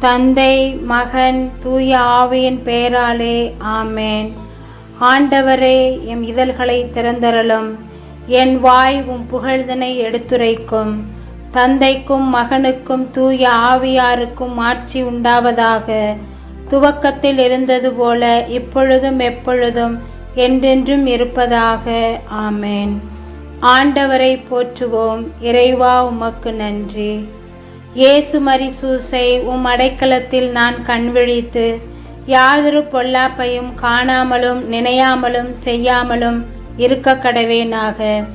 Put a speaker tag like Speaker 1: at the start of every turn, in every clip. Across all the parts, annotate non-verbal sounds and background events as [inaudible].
Speaker 1: தந்தை மகன் தூய ஆவியின் பெயராலே ஆமேன். ஆண்டவரே எம் இதழ்களை திறந்தரலும் என் வாய் உம் புகழ்தனை எடுத்துரைக்கும். தந்தைக்கும் மகனுக்கும் தூய ஆவியாருக்கும் ஆட்சி உண்டாவதாக. துவக்கத்தில் இருந்தது போல இப்பொழுதும் எப்பொழுதும் என்றென்றும் இருப்பதாக. ஆமேன். ஆண்டவரை போற்றுவோம். இறைவா உமக்கு நன்றி. இயேசு மரிசூசை உம் அடைக்கலத்தில் நான் கண்விழித்து யாதொரு பொல்லாப்பையும் காணாமலும் நினையாமலும் செய்யாமலும் இருக்க கடவேனாக.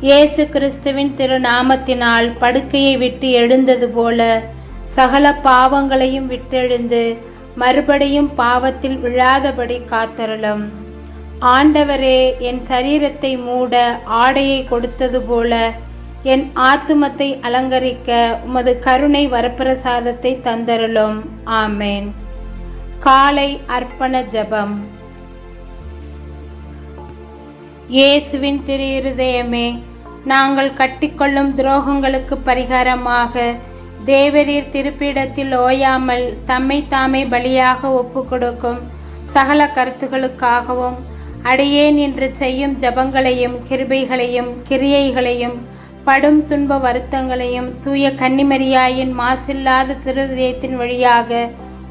Speaker 1: இயேசு கிறிஸ்துவின் திருநாமத்தினால் படுக்கையை விட்டு எழுந்தது போல சகல பாவங்களையும் விட்டெழுந்து மறுபடியும் பாவத்தில் விழாதபடி காத்தருளும். ஆண்டவரே என் சரீரத்தை மூட ஆடையை கொடுத்தது போல என் ஆத்துமத்தை அலங்கரிக்க உமது கருணை வரப்பிரசாதத்தை தந்தருளும். ஆமேன். காலை அர்ப்பண ஜபம். இயேசுவின் திரு இருதயமே நாங்கள் கட்டிக்கொள்ளும் துரோகங்களுக்கு பரிகாரமாக தேவரீர் திருப்பிடத்தில் ஓயாமல் தம்மை தாமே பலியாக ஒப்பு கொடுக்கும் சகல கருத்துகளுக்காகவும் அடியேன் என்று செய்யும் ஜபங்களையும் கிருபைகளையும் கிரியைகளையும் படும் துன்ப வருத்தங்களையும் தூய கன்னிமரியாயின் மாசில்லாத திருதயத்தின் வழியாக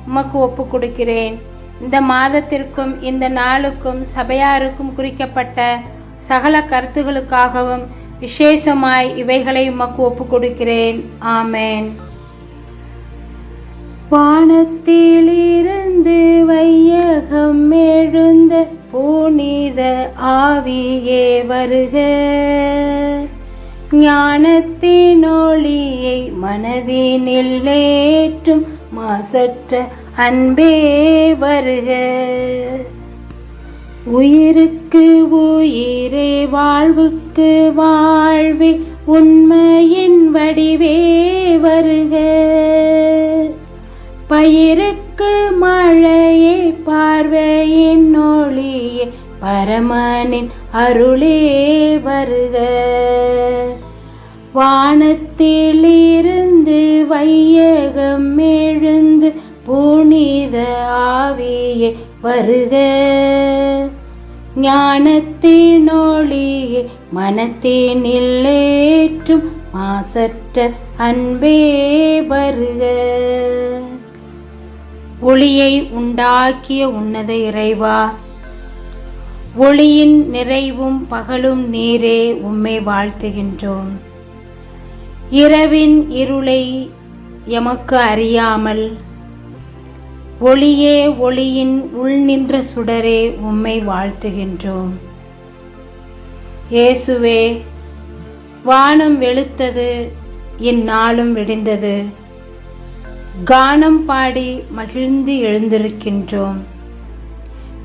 Speaker 1: உமக்கு ஒப்பு கொடுக்கிறேன். இந்த மாதத்திற்கும் இந்த நாளுக்கும் சபையாருக்கும் குறிக்கப்பட்ட சகல கருத்துகளுக்காகவும் விசேஷமாய் இவைகளை உமக்கு ஒப்பு கொடுக்கிறேன். ஆமேன். வானத்திலிருந்து வையகம் எழுந்த புனித ஆவியே வருக. ஞானத்தின் ஒளியை மனதினில் ஏற்றும் மாசற்ற அன்பே வருக. உயிருக்கு உயிரே வாழ்வுக்கு வாழ்வே உண்மையின் வடிவே வருக. பயிருக்கு மழையே பார்வையின் ஒளியே பரமனின் அருளே வருக. வானத்திலிருந்து வையகம் எழுந்து புனித ஆவியே வருக. ஞானத்தின் ஒளியே மனத்தினில் ஏற்றும் மாசற்ற அன்பே வருக. ஒளியை உண்டாக்கிய உன்னத இறைவா ஒளியின் நிறைவும் பகலும் நீரே உம்மை வாழ்த்துகின்றோம். இரவின் இருளை எமக்கு அறியாமல் ஒளியே ஒளியின் உள் நின்ற சுடரே உம்மை வாழ்த்துகின்றோம். இயேசுவே வானம் வெளுத்தது இந்நாளும் விடிந்தது. கானம் பாடி மகிழ்ந்து எழுந்திருக்கின்றோம்.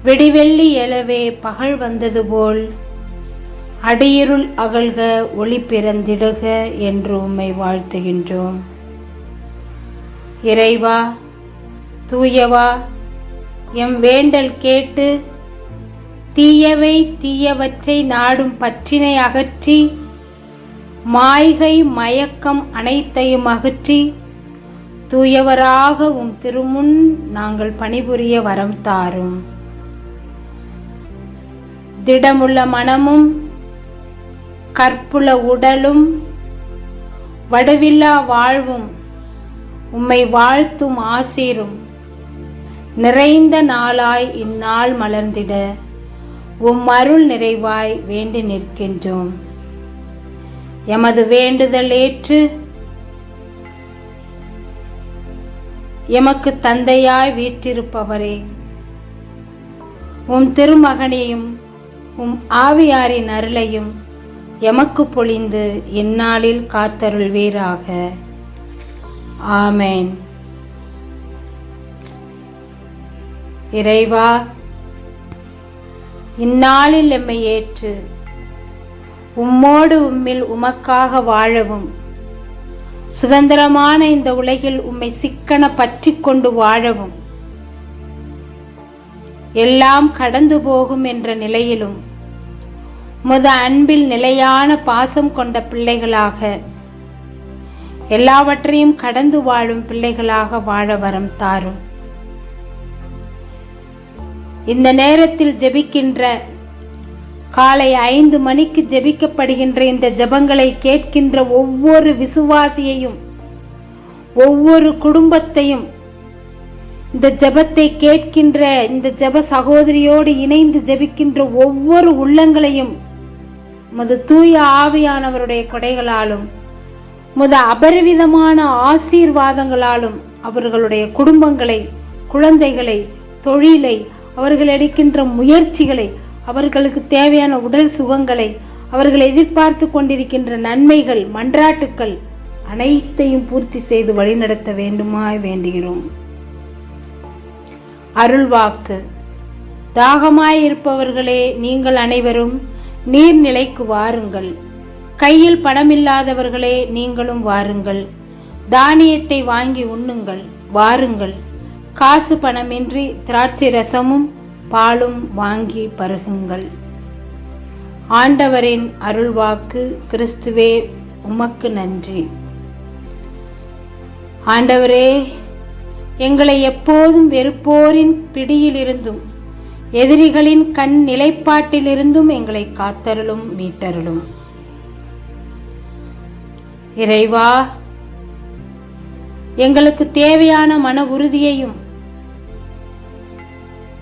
Speaker 1: விடிவெள்ளி எழவே பகல் வந்தது போல் அடியிருள் அகழ்க ஒளி பிறந்திடுக என்று உம்மை வாழ்த்துகின்றோம். இறைவா தூயவா எம் வேண்டல் கேட்டு தீயவை தீயவற்றை நாடும் பற்றினை அகற்றி மாய்கை மயக்கம் அனைத்தையும் அகற்றி தூயவராக உம் திருமுன் நாங்கள் பணிபுரிய வரம் தாரும். திடமுள்ள மனமும் கற்புல உடலும் வடுவில்லா வாழ்வும் உம்மை வாழ்த்தும் ஆசீரும். நிறைந்த நாளாய் இந்நாள் மலர்ந்திட உம் அருள் நிறைவாய் வேண்டி நிற்கின்றோம். எமது வேண்டுதல் ஏற்று எமக்கு தந்தையாய் வீற்றிருப்பவரே உம் திருமகனையும் உம் ஆவியாரின் அருளையும் எமக்கு பொழிந்து இந்நாளில் காத்தருள்வீராக. ஆமேன். இறைவா இந்நாளில் எம்மை ஏற்று உம்மோடு உம்மில் உமக்காக வாழவும். சுதந்திரமான இந்த உலகில் உம்மை சிக்கன பற்றி கொண்டு வாழவும். எல்லாம் கடந்து போகும் என்ற நிலையிலும் முத அன்பில் நிலையான பாசம் கொண்ட பிள்ளைகளாக. எல்லாவற்றையும் கடந்து வாழும் பிள்ளைகளாக வாழ வரம் தாரும். இந்த நேரத்தில் ஜெபிக்கின்ற காலை ஐந்து மணிக்கு ஜெபிக்கப்படுகின்ற இந்த ஜெபங்களை கேட்கின்ற ஒவ்வொரு விசுவாசியையும் ஒவ்வொரு குடும்பத்தையும் இந்த ஜெபத்தை கேட்கின்ற இந்த ஜெப சகோதரியோடு இணைந்து ஜெபிக்கின்ற ஒவ்வொரு உள்ளங்களையும் முது தூய ஆவியானவருடைய கொடைகளாலும் முத அபரிவிதமான ஆசீர்வாதங்களாலும் அவர்களுடைய குடும்பங்களை குழந்தைகளை தொழிலை அவர்கள் எடுக்கின்ற முயற்சிகளை அவர்களுக்கு தேவையான உடல் சுகங்களை அவர்கள் எதிர்பார்த்து கொண்டிருக்கின்ற நன்மைகள் மன்றாட்டுக்கள் அனைத்தையும் பூர்த்தி செய்து வழிநடத்த வேண்டுமாய் வேண்டுகிறோம். அருள்வாக்கு. தாகமாய் இருப்பவர்களே நீங்கள் அனைவரும் நீர்நிலைக்கு வாருங்கள். கையில் பணமில்லாதவர்களே நீங்களும் வாருங்கள். தானியத்தை வாங்கி உண்ணுங்கள் வாருங்கள். காசு பணமின்றி திராட்சை ரசமும் பாலும் வாங்கி பருகுங்கள். ஆண்டவரின் அருள்வாக்கு கிறிஸ்துவே உமக்கு நன்றி. ஆண்டவரே எங்களை எப்போதும் வெறுப்போரின் பிடியிலிருந்தும் எதிரிகளின் கண் நிலைப்பாட்டிலிருந்தும் எங்களை காத்தருளும் மீட்டருளும். இறைவா எங்களுக்கு தேவையான மன உறுதியையும்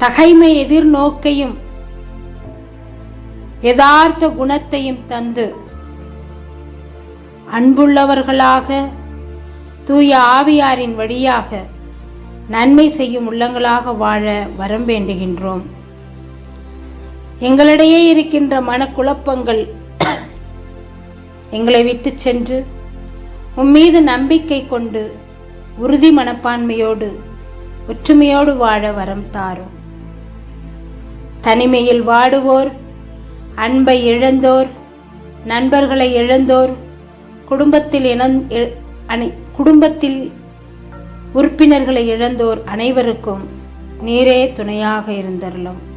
Speaker 1: தகைமை எதிர்நோக்கையும் யதார்த்த குணத்தையும் தந்து அன்புள்ளவர்களாக தூய ஆவியாரின் வழியாக நன்மை செய்யும் உள்ளங்களாக வாழ வரம் வேண்டுகின்றோம். எங்களிடையே இருக்கின்ற மனக்குழப்பங்கள் [clears throat] எங்களை விட்டு சென்று உம்மீது நம்பிக்கை கொண்டு உறுதி மனப்பான்மையோடு ஒற்றுமையோடு வாழ வரம் தாரும். தனிமையில் வாடுவோர் அன்பை இழந்தோர் நண்பர்களை இழந்தோர் குடும்பத்தில் இணந் இ- குடும்பத்தில் உறுப்பினர்களை இழந்தோர் அனைவருக்கும் நீரே துணையாக இருந்தருளும்.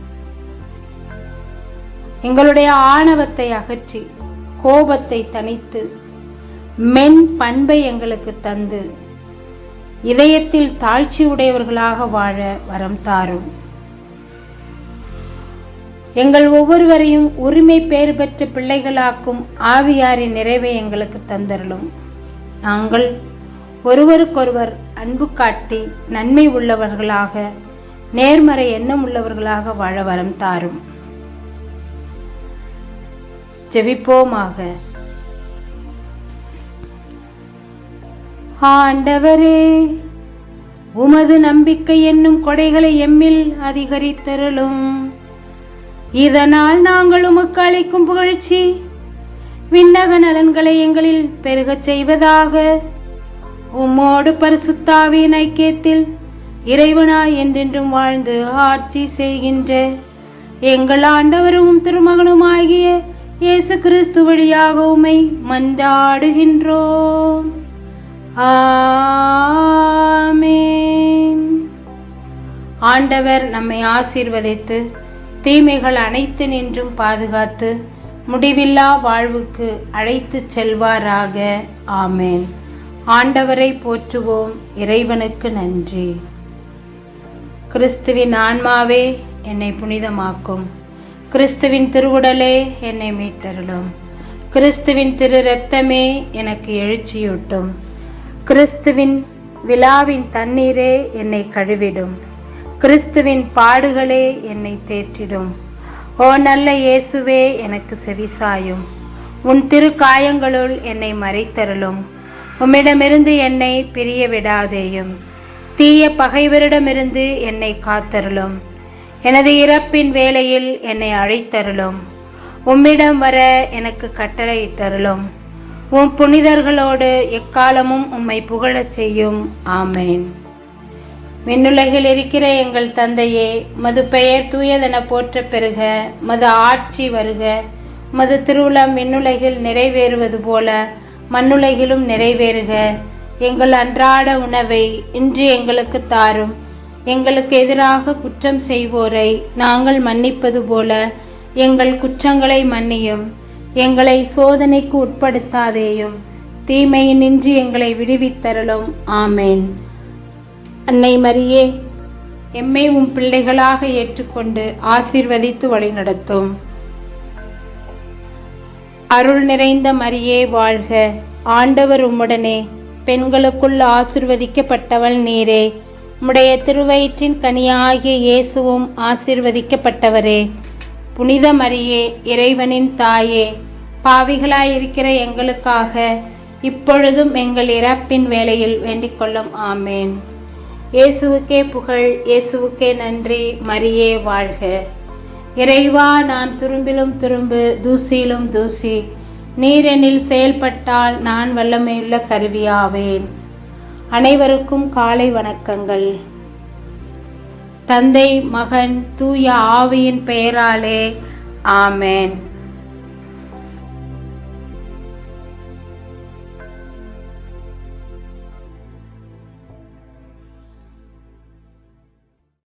Speaker 1: எங்களுடைய ஆணவத்தை அகற்றி கோபத்தை தணித்து மென் பண்பை எங்களுக்கு தந்து இதயத்தில் தாழ்ச்சி உடையவர்களாக வாழ வரம் தாரும். எங்கள் ஒவ்வொருவரையும் உரிமை பேறு பெற்ற பிள்ளைகளாக்கும் ஆவியாரின் நிறைவை எங்களுக்கு தந்தருளும். நாங்கள் ஒருவருக்கொருவர் அன்பு காட்டி நன்மை உள்ளவர்களாக நேர்மறை எண்ணம் உள்ளவர்களாக வாழ வரம் தாரும். ஜெபிப்போமாக. ஆண்டவரே உமது நம்பிக்கை என்னும் கொடைகளை எம்மில் அதிகரித்தருளும். இதனால் நாங்கள் உமக்கு அளிக்கும் புகழ்ச்சி விண்ணக நலன்களை எங்களில் பெருகச் செய்வதாக உம்மோடு பரிசுத்தாவின் ஐக்கியத்தில் இறைவனாய் என்றென்றும் வாழ்ந்து ஆட்சி செய்கின்ற எங்கள் ஆண்டவரும் திருமகனுமாகிய இயேசு கிறிஸ்து வழியாக உமை மன்றாடுகின்றோம். ஆண்டவர் நம்மை ஆசீர்வதித்து தீமைகள் அனைத்து நின்றும் பாதுகாத்து முடிவில்லா வாழ்வுக்கு அழைத்துச் செல்வாராக. ஆமேன். ஆண்டவரை போற்றுவோம். இறைவனுக்கு நன்றி. கிறிஸ்துவின் ஆன்மாவே என்னை புனிதமாக்கும். கிறிஸ்துவின் திருவுடலே என்னை மீட்டருளும். கிறிஸ்துவின் திரு இரத்தமே எனக்கு எழுச்சியூட்டும். கிறிஸ்துவின் விழாவின் தண்ணீரே என்னை கழுவிடும். கிறிஸ்துவின் பாடுகளே என்னை தேற்றிடும். ஓ நல்ல இயேசுவே எனக்கு செவிசாயும் உன் திரு காயங்களுள் என்னை மறைத்தருளும். உம்மிடமிருந்து என்னை பிரிய விடாதேயும் தீய பகைவரிடமிருந்து என்னை காத்தருளும். எனது இறப்பின் வேளையில் என்னை அழைத்தருளும். உம்மிடம் வர எனக்கு கட்டளையிட்டருளும். உம் புனிதர்களோடு எக்காலமும் உம்மை புகழச் செய்யும். ஆமேன். விண்ணுலகில் இருக்கிற எங்கள் தந்தையே மது பெயர் தூயதென போற்ற பெறுக மது ஆட்சி வருக. மது திருவுளம் விண்ணுலகில் நிறைவேறுவது போல மண்ணுலகிலும் நிறைவேறுக. எங்கள் அன்றாட உணவை இன்று எங்களுக்கு தாரும். எங்களுக்கு எதிராக குற்றம் செய்வோரை நாங்கள் மன்னிப்பது போல எங்கள் குற்றங்களை மன்னியும் எங்களை சோதனைக்கு உட்படுத்தாதேயும் தீமையினின்று எங்களை விடுவித்தரலும் ஆமேன். அன்னை மரியே எம்மை உம் பிள்ளைகளாக ஏற்றுக்கொண்டு ஆசிர்வதித்து வழிநடத்தும். அருள் நிறைந்த மரியே வாழ்க. ஆண்டவர் உம்முடனே பெண்களுக்குள் ஆசிர்வதிக்கப்பட்டவள் நீரே. உம்முடைய திருவயிற்றின் கனியாகிய இயேசுவும் ஆசிர்வதிக்கப்பட்டவரே. புனித மரியே இறைவனின் தாயே பாவிகளாயிருக்கிற எங்களுக்காக இப்பொழுதும் எங்கள் இறப்பின் வேளையில் வேண்டிக் கொள்ளும் ஆமேன். இயேசுவுக்கே புகழ் இயேசுவுக்கே நன்றி மரியே வாழ்க. இறைவா நான் துரும்பிலும் துரும்பு தூசியிலும் தூசி நீரெனில் செயல்பட்டால் நான் வல்லமையுள்ள கருவியாவேன். அனைவருக்கும் காலை வணக்கங்கள். தந்தை மகன் தூய ஆவியின் பெயராலே ஆமேன்.